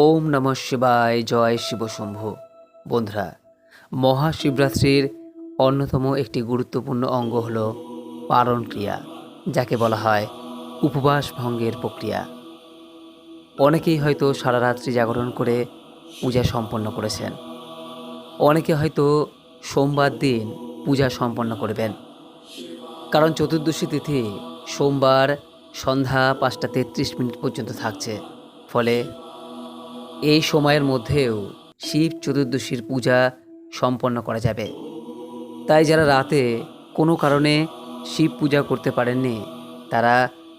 ওম নমঃ শিবায়, জয় শিবশম্ভু বন্ধুরা, মহাশিবরাত্রির অন্যতম একটি গুরুত্বপূর্ণ অঙ্গ হল পারণ ক্রিয়া, যাকে বলা হয় উপবাস ভঙ্গের প্রক্রিয়া। অনেকেই হয়তো সারা রাত্রি জাগরণ করে পূজা সম্পন্ন করেছেন। অনেকে হয়তো সোমবার দিন পূজা সম্পন্ন করবেন। কারণ চতুর্দশী তিথি সোমবার সন্ধ্যা পাঁচটা তেত্রিশ মিনিট পর্যন্ত থাকছে। ফলে এই সময়ের মধ্যেও শিব চতুর্দশীর পূজা সম্পন্ন করা যাবে। তাই যারা রাতে কোনো কারণে শিব পূজা করতে পারেননি, তারা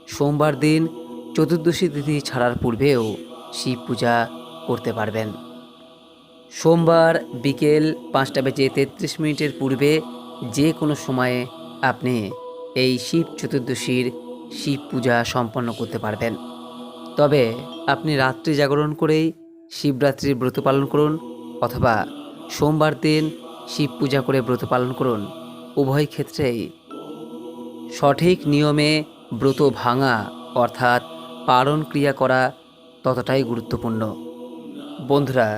সোমবার দিন চতুর্দশী তিথি ছাড়ার পূর্বেও শিব পূজা করতে পারবেন। সোমবার বিকেল পাঁচটা বেজে তেত্রিশ মিনিটের পূর্বে যে কোনো সময়ে আপনি এই শিব চতুর্দশীর শিব পূজা সম্পন্ন করতে পারবেন। তবে আপনি রাত্রি জাগরণ করেই শিবরাত্রির ব্রত পালন করুন অথবা সোমবার দিন শিব পূজা করে ব্রত পালন করুন। উভয় ক্ষেত্রেই সঠিক নিয়মে ব্রত ভাঙা অর্থাৎ পালন ক্রিয়া করা ততটাই গুরুত্বপূর্ণ। বন্ধুরা,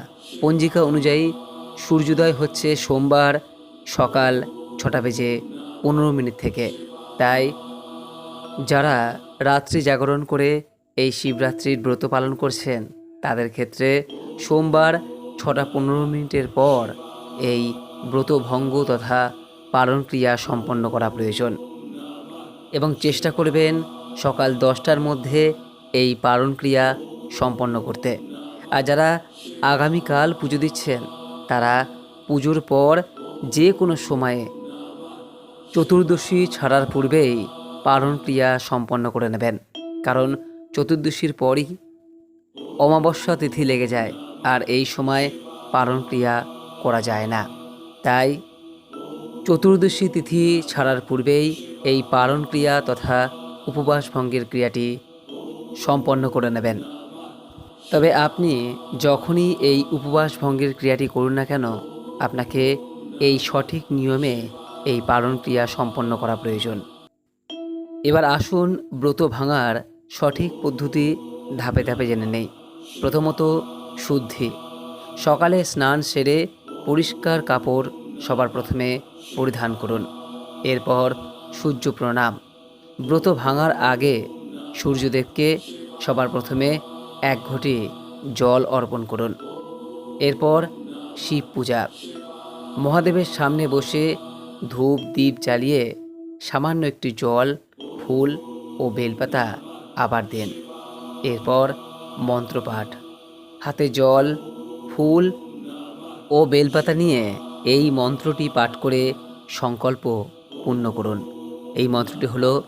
পঞ্জিকা অনুযায়ী সূর্যোদয় হচ্ছে সোমবার সকাল ছটা বেজে পনেরো মিনিট থেকে। তাই যারা রাত্রি জাগরণ করে এই শিবরাত্রির ব্রত পালন করছেন তাদের ক্ষেত্রে সোমবার ছটা পনেরো মিনিটের পর এই ব্রত ভঙ্গ তথা পালন ক্রিয়া সম্পন্ন করা প্রয়োজন। এবং চেষ্টা করবেন সকাল দশটার মধ্যে এই পালন ক্রিয়া সম্পন্ন করতে। আর যারা আগামীকাল পুজো দিচ্ছেন, তারা পুজোর পর যে কোনো সময়ে চতুর্দশী ছাড়ার পূর্বেই পালন ক্রিয়া সম্পন্ন করে নেবেন। কারণ চতুর্দশীর পরই অমাবস্যা তিথি লেগে যায় আর এই সময় পালন ক্রিয়া করা যায় না। তাই চতুর্দশী তিথি ছাড়ার পূর্বেই এই পালন ক্রিয়া তথা উপবাস ভঙ্গের ক্রিয়াটি সম্পন্ন করে নেবেন। তবে আপনি যখনই এই উপবাস ভঙ্গের ক্রিয়াটি করুন না কেন, আপনাকে এই সঠিক নিয়মে এই পালন ক্রিয়া সম্পন্ন করা প্রয়োজন। এবার আসুন ব্রত ভাঙার সঠিক পদ্ধতি ধাপে ধাপে জেনে নেই। প্রথমত শুদ্ধি। সকালে স্নান সেরে পরিষ্কার কাপড় সবার প্রথমে পরিধান করুন। এরপর সূর্য প্রণাম। ব্রত ভাঙার আগে সূর্যদেবকে সবার প্রথমে এক ঘটি জল অর্পণ করুন। এরপর শিব পূজা। মহাদেবের সামনে বসে ধূপ দ্বীপ জ্বালিয়ে সামান্য একটি জল, ফুল ও বেলপাতা আবার দেন। এরপর মন্ত্রপাঠ। হাতে জল, ফুল ও বেলপাতা নিয়ে এই মন্ত্রটি পাঠ করে সংকল্প পূর্ণ করুন। এই মন্ত্রটি হলো,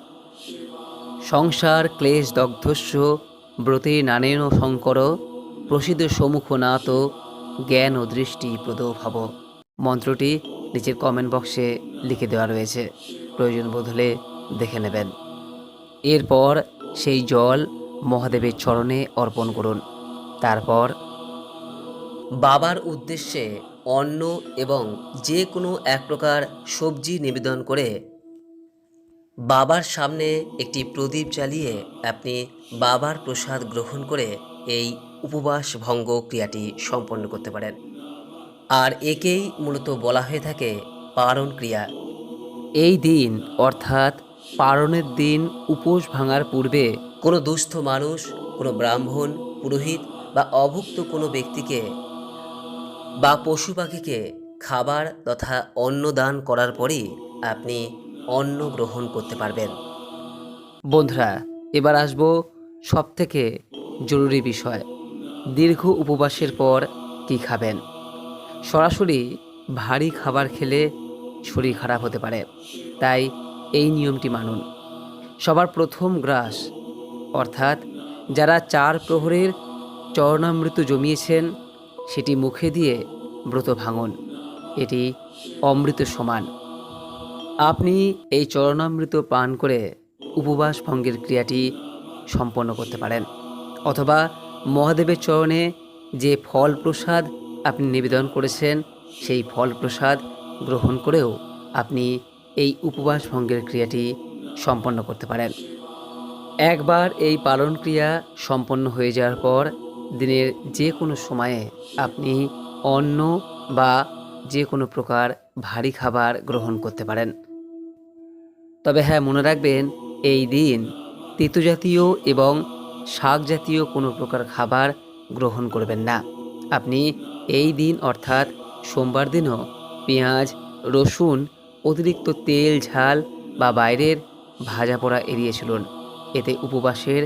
সংসার ক্লেশ দগ্ধস্য ব্রতে নানেন শঙ্কর, প্রসিদ্ধ সম্মুখ নাত জ্ঞান ও দৃষ্টি প্রদ ভাব মন্ত্রটি নিচের কমেন্ট বক্সে লিখে দেওয়া রয়েছে। প্রয়োজন বোধ হলে দেখে নেবেন। এরপর সেই জল মহাদেবের চরণে অর্পণ করুন। তারপর বাবার উদ্দেশ্যে অন্ন এবং যে কোনো এক প্রকার সবজি নিবেদন করে বাবার সামনে একটি প্রদীপ জ্বালিয়ে আপনি বাবার প্রসাদ গ্রহণ করে এই উপবাস ভঙ্গ ক্রিয়াটি সম্পন্ন করতে পারেন। আর একেই মূলত বলা হয়ে থাকে পারণ ক্রিয়া। এই দিন অর্থাৎ পারণের দিন উপোস ভাঙার পূর্বে কোনো দুস্থ মানুষ কোনো ব্রাহ্মণ পুরোহিত বা অভুক্ত কোনো ব্যক্তিকে বা পশু পাখিকে খাবার তথা অন্ন দান করার পরই আপনি অন্ন গ্রহণ করতে পারবেন। বন্ধুরা এবার আসব সব থেকে জরুরি বিষয় দীর্ঘ উপবাসের পর কি খাবেন? সরাসরি ভারী খাবার খেলে শরীর খারাপ হতে পারে তাই এই নিয়মটি মানুন। সবার প্রথম গ্রাস, অর্থাৎ যারা চার প্রহরের চরণামৃত জমিয়েছেন, সেটি মুখে দিয়ে ব্রত ভাঙন। এটি অমৃত সমান। আপনি এই চরণামৃত পান করে উপবাস ভঙ্গের ক্রিয়াটি সম্পন্ন করতে পারেন, অথবা মহাদেবের চরণে যে ফল প্রসাদ আপনি নিবেদন করেছেন, সেই ফল প্রসাদ গ্রহণ করেও আপনি এই উপবাস ভঙ্গের ক্রিয়াটি সম্পন্ন করতে পারেন। একবার এই পালন ক্রিয়া সম্পন্ন হয়ে যাওয়ার পর দিনের যে কোনো সময়ে আপনি অন্ন বা যে কোনো প্রকার ভারী খাবার গ্রহণ করতে পারেন। তবে হ্যাঁ মনে রাখবেন, এই দিন জাতীয় এবং শাক জাতীয় কোনো প্রকার খাবার গ্রহণ করবেন না। আপনি এই দিন অর্থাৎ সোমবার দিনও পেঁয়াজ, রসুন অতিরিক্ত তেল, ঝাল বা বাইরের ভাজা পোড়া এড়িয়ে চলুন। এতে উপবাসের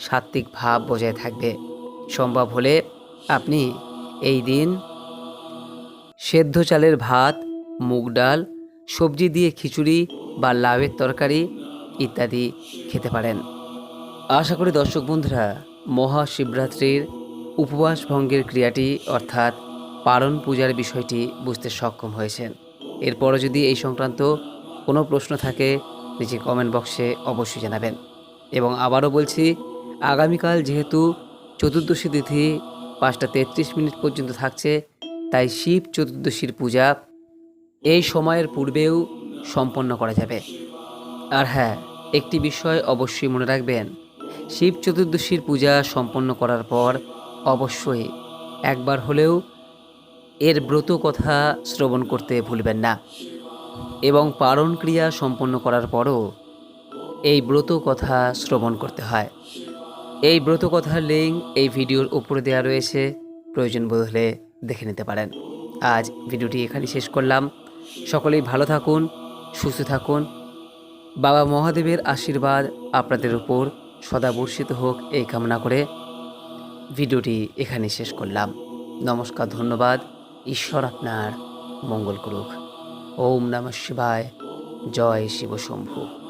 সাত্ত্বিক ভাব বজায় থাকবে। সম্ভব হলে আপনি এই দিন সেদ্ধ চালের ভাত, মুগ ডাল, সবজি দিয়ে খিচুড়ি বা লাউয়ের তরকারি ইত্যাদি খেতে পারেন। আশা করি দর্শক বন্ধুরা, মহাশিবরাত্রির উপবাস ভঙ্গের ক্রিয়াটি অর্থাৎ পারণ পূজার বিষয়টি বুঝতে সক্ষম হয়েছেন। এরপরও যদি এই সংক্রান্ত কোনো প্রশ্ন থাকে নিচে কমেন্ট বক্সে অবশ্যই জানাবেন। এবং আবারও বলছি, আগামীকাল যেহেতু চতুর্দশী তিথি পাঁচটা তেত্রিশ মিনিট পর্যন্ত থাকছে, তাই শিব চতুর্দশীর পূজা এই সময়ের পূর্বেও সম্পন্ন করা যাবে। আর হ্যাঁ একটি বিষয় অবশ্যই মনে রাখবেন, শিব চতুর্দশীর পূজা সম্পন্ন করার পর অবশ্যই একবার হলেও এর ব্রত কথা শ্রবণ করতে ভুলবেন না। এবং পারণ ক্রিয়া সম্পন্ন করার পরও এই ব্রত কথা শ্রবণ করতে হয়। এই ব্রত কথার লিঙ্ক এই ভিডিওর উপরে দেওয়া রয়েছে। প্রয়োজন বোধ হলে দেখে নিতে পারেন। আজ ভিডিওটি এখানে শেষ করলাম। সকলেই ভালো থাকুন, সুস্থ থাকুন। বাবা মহাদেবের আশীর্বাদ আপনাদের উপর সদা বর্ষিত হোক এই কামনা করে ভিডিওটি এখানে শেষ করলাম। নমস্কার, ধন্যবাদ। ঈশ্বর আপনার মঙ্গল করুক। ওম নমঃ শিবায়। জয় শিব শম্ভু।